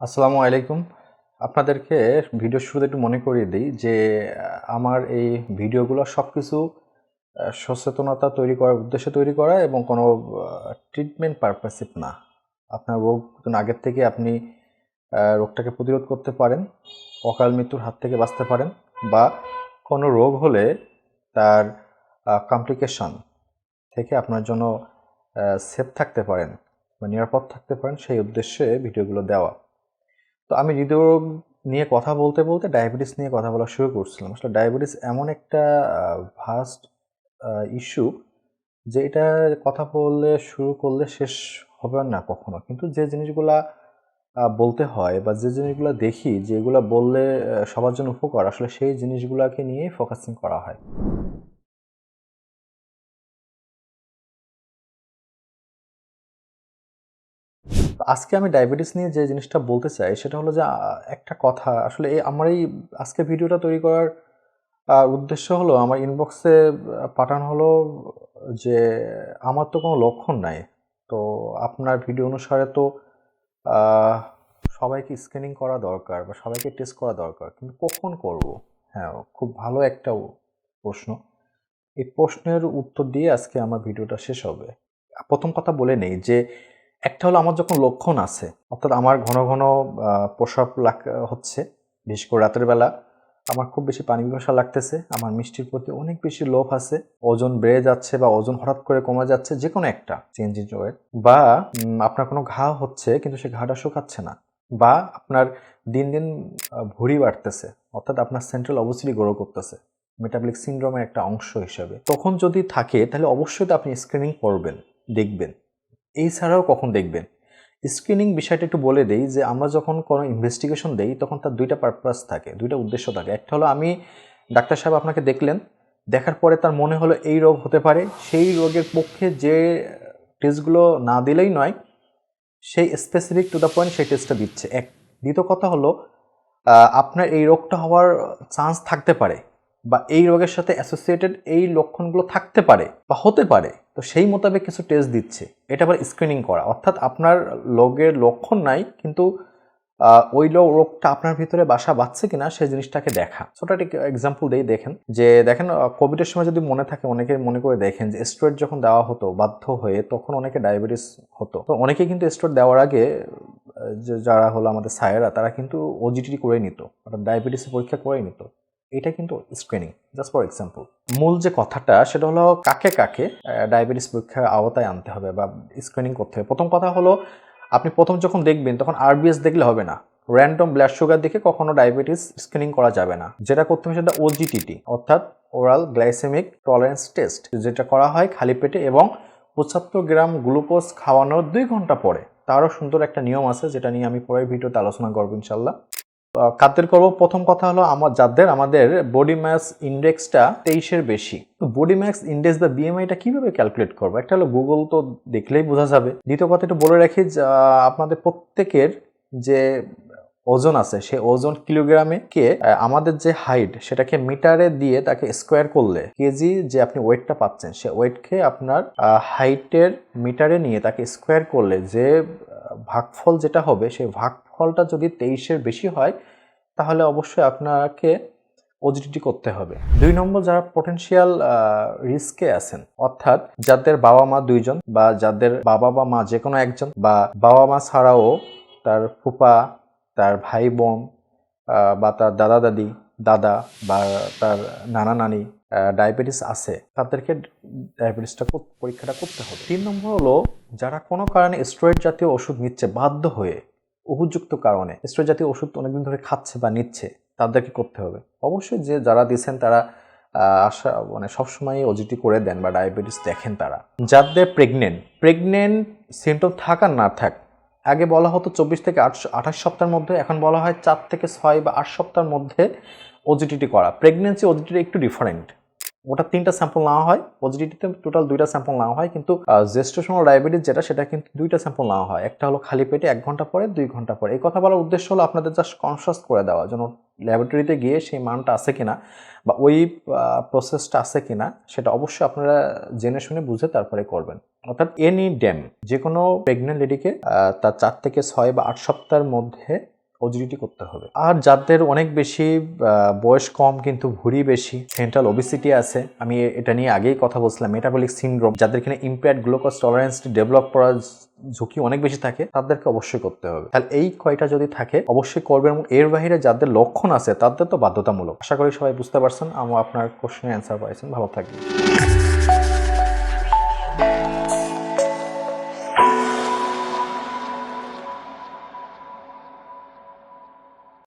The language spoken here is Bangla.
আসসালামু আলাইকুম। আপনাদেরকে ভিডিও শুরুতে একটু মনে করিয়ে দিই যে আমার এই ভিডিওগুলো সব কিছু সচেতনতা তৈরি করার উদ্দেশ্যে তৈরি করা এবং কোনো ট্রিটমেন্ট পারপাসিভ না। আপনার রোগ আগের থেকে আপনি রোগটাকে প্রতিরোধ করতে পারেন, অকাল মৃত্যুর হাত থেকে বাঁচতে পারেন বা কোনো রোগ হলে তার কমপ্লিকেশন থেকে আপনার জন্য সেফ থাকতে পারেন বা নিরাপদ থাকতে পারেন সেই উদ্দেশ্যে ভিডিওগুলো দেওয়া। তো আমি হৃদরোগ নিয়ে কথা বলতে বলতে ডায়াবেটিস নিয়ে কথা বলা শুরু করছিলাম। আসলে ডায়াবেটিস এমন একটা ভাস্ট ইস্যু যে এটা কথা বললে, শুরু করলে শেষ হবে না কখনো। কিন্তু যে জিনিসগুলা বলতে হয় বা যে জিনিসগুলো দেখি যেগুলো বললে সবার জন্য উপকার, আসলে সেই জিনিসগুলোকে নিয়েই ফোকাসিং করা হয়। আজকে আমি ডায়াবেটিস নিয়ে যে জিনিসটা বলতে চাই, সেটা হলো যে একটা কথা। আসলে এই আমার এই আজকে ভিডিওটা তৈরি করার উদ্দেশ্য হলো, আমার ইনবক্সে পাঠানো হলো যে, আমার তো কোনো লক্ষণ নাই। তো আপনার ভিডিও অনুসারে তো সবাইকে স্ক্যানিং করা দরকার বা সবাইকে টেস্ট করা দরকার। কিন্তু কখন করব? হ্যাঁ খুব ভালো একটা প্রশ্ন। এই প্রশ্নের উত্তর দিয়ে আজকে আমার ভিডিওটা শেষ হবে। প্রথম কথা বলে নেই যে একটা হলো আমার যখন লক্ষণ আছে, অর্থাৎ আমার ঘন ঘন লাগ, হচ্ছে, বিশেষ করে রাতের বেলা, আমার খুব বেশি পানি পিপাসা লাগতেছে, আমার মিষ্টির প্রতি অনেক বেশি লোভ আছে, ওজন বেড়ে যাচ্ছে বা ওজন হঠাৎ করে কমে যাচ্ছে যে কোনো একটা চেঞ্জ ইন ওয়েট বা আপনার কোনো ঘা হচ্ছে কিন্তু সে ঘাটা শুকাচ্ছে না, বা আপনার দিন দিন ভুঁড়ি বাড়তেছে, অর্থাৎ আপনার সেন্ট্রাল অবস্থিটি গ্রো করতেছে মেটাবলিক সিন্ড্রোমের একটা অংশ হিসাবে, তখন যদি থাকে তাহলে অবশ্যই তো আপনি স্ক্রিনিং করবেন, দেখবেন। এছাড়াও কখন দেখবেন? স্ক্রিনিং বিষয়টা একটু বলে দেই যে, আমরা যখন কোনো ইনভেস্টিগেশন দেই, তখন তার দুইটা পারপাস থাকে, দুইটা উদ্দেশ্য থাকে। একটা হলো আমি ডাক্তার সাহেব আপনাকে দেখলেন, দেখার পরে তার মনে হলো এই রোগ হতে পারে, সেই রোগের পক্ষে যে টেস্টগুলো না দিলেই নয়, সেই স্পেসিফিক টু দ্য পয়েন্ট সেই টেস্টটা দিচ্ছে। এক, দ্বিতীয় কথা হলো আপনার এই রোগটা হওয়ার চান্স থাকতে পারে বা এই রোগের সাথে অ্যাসোসিয়েটেড এই লক্ষণগুলো থাকতে পারে বা হতে পারে। তো সেই মোতাবেক কিছু টেস্ট দিচ্ছে। এটা আবার স্ক্রিনিং করা। অর্থাৎ আপনার রোগের লক্ষণ নাই, কিন্তু ওই রোগটা আপনার ভিতরে বাসা বাঁধছে কিনা সেই জিনিসটাকে দেখা। ছোট একটা এক্সাম্পল দিই, দেখেন। যে, দেখেন কোভিডের সময় যদি মনে থাকে, অনেকে মনে করে দেখেন যে স্টেরয়েড যখন দেওয়া হতো, বাধ্য হয়ে, তখন অনেকে ডায়াবেটিস হতো। তো অনেকে কিন্তু স্টেরয়েড দেওয়ার আগে যারা হলো আমাদের সায়েরা তারা কিন্তু ওজিটি করে নিত। অর্থাৎ ডায়াবেটিসের পরীক্ষা করে নিত। এটা কিন্তু স্ক্রিনিং জাস্ট ফর এক্সাম্পল মূল যে কথাটা, সেটা হলো কাকে কাকে ডায়াবেটিস পরীক্ষার আওতায় আনতে হবে বা স্ক্রিনিং করতে হবে। প্রথম কথা হলো, আপনি প্রথম যখন দেখবেন, তখন আরবিএস দেখলে হবে না। র্যান্ডম ব্লাড সুগার দেখে কখনো ডায়াবেটিস স্ক্রিনিং করা যাবে না। যেটা করতে হবে সেটা ওজিটিটি অর্থাৎ ওরাল গ্লাইসেমিক টলারেন্স টেস্ট যেটা করা হয় খালি পেটে এবং পঁচাত্তর গ্রাম গ্লুকোজ খাওয়ানোর দুই ঘণ্টা পরে। তারও সুন্দর একটা নিয়ম আছে, যেটা নিয়ে আমি পরের ভিডিওতে আলোচনা করব ইনশাল্লাহ খাদ্যের করব? প্রথম কথা হলো আমার যাদের আমাদের বডি মাস ইন্ডেক্সটা তেইশের বেশি। তো বডি ম্যাক্স ইন্ডেক্স বা বিএমআইটা কীভাবে ক্যালকুলেট করব? একটা হলো গুগল তো দেখলেই বোঝা যাবে। দ্বিতীয় কথা একটু বলে রাখি আপনাদের প্রত্যেকের যে ওজন আছে, সে ওজন কিলোগ্রামে কে আমাদের যে হাইট সেটাকে মিটারে দিয়ে তাকে স্কোয়ার করলে কেজি যে আপনি ওয়েটটা পাচ্ছেন, সে ওয়েটকে আপনার হাইটের মিটারে নিয়ে তাকে স্কোয়ার করলে যে ভাগফল যেটা হবে, সেই ভাগফলটা যদি তেইশের বেশি হয়, তাহলে অবশ্যই আপনাকে ওজিটি করতে হবে। দুই নম্বর যারা পটেনশিয়াল রিস্কে আছেন, অর্থাৎ যাদের বাবা মা দুইজন বা যাদের বাবা বা মা যে কোনো একজন বা বাবা মা ছাড়াও তার ফুপা, তার ভাই বোন বা তার দাদা দাদি দাদা বা তার নানা নানি ডায়াবেটিস আছে, তাদেরকে ডায়াবেটিসটা কর- পরীক্ষাটা করতে হবে। তিন নম্বর হলো, যারা কোনো কারণে স্টেরয়েড জাতীয় ওষুধ নিচ্ছে, বাধ্য হয়ে, উপযুক্ত কারণে স্টেরয়েড জাতীয় ওষুধ অনেকদিন ধরে খাচ্ছে বা নিচ্ছে, তাদেরকে করতে হবে। অবশ্যই যে যারা দিচ্ছেন তারা আশা মানে সবসময় ওজিটি করে দেন বা ডায়াবেটিস দেখেন তারা। যাদের প্রেগনেন্ট প্রেগনেন্ট সিমটম থাক না থাক, আগে বলা হতো চব্বিশ থেকে আট, আঠাশ সপ্তাহের মধ্যে, এখন বলা হয় চার থেকে ছয় বা আট সপ্তাহের মধ্যে ওজিটিটি করা। প্রেগনেন্সি ওজিটি একটু ডিফারেন্ট ওটা তিনটা স্যাম্পল নেওয়া হয় পজিটিভিতে টোটাল দুইটা স্যাম্পল নেওয়া হয়, কিন্তু জেস্টেশনাল ডায়াবেটিস যেটা, সেটা কিন্তু দুইটা স্যাম্পল নেওয়া হয়। একটা হলো খালি পেটে এক ঘণ্টা পরে, দুই ঘণ্টা পরে। এই কথা বলার উদ্দেশ্য হলো আপনাদের জাস্ট কনসাস করে দেওয়া, যেন ল্যাবরেটরিতে গিয়ে সেই মানটা আছে কিনা, বা ওই প্রসেসটা আছে কিনা, সেটা অবশ্যই আপনারা জেনে শুনে বুঝে তারপরে করবেন। অর্থাৎ এনি ড্যাম যে কোনো প্রেগনেন্ট লেডিকে তার চার থেকে ছয় বা আট সপ্তাহের মধ্যে ওজিডিটি করতে হবে। আর যাদের অনেক বেশি বয়স কম কিন্তু ভুঁড়ি বেশি, সেন্ট্রাল ওবিসিটি আছে, আমি এটা নিয়ে আগেই কথা বলছিলাম মেটাবলিক সিনড্রোম যাদের কিনা ইম্পেয়ার্ড গ্লুকোজ টলারেন্স ডেভেলপ করার ঝুঁকি অনেক বেশি থাকে, তাদেরকে অবশ্যই করতে হবে। তাহলে এই কয়টা যদি থাকে, অবশ্যই করবেন এবং এর বাইরে যাদের লক্ষণ আছে, তাদের তো বাধ্যতামূলক। আশা করি সবাই বুঝতে পারছেন আমার আপনার কোশ্চেনের অ্যান্সার পাইছেন, ভালো থাকবেন।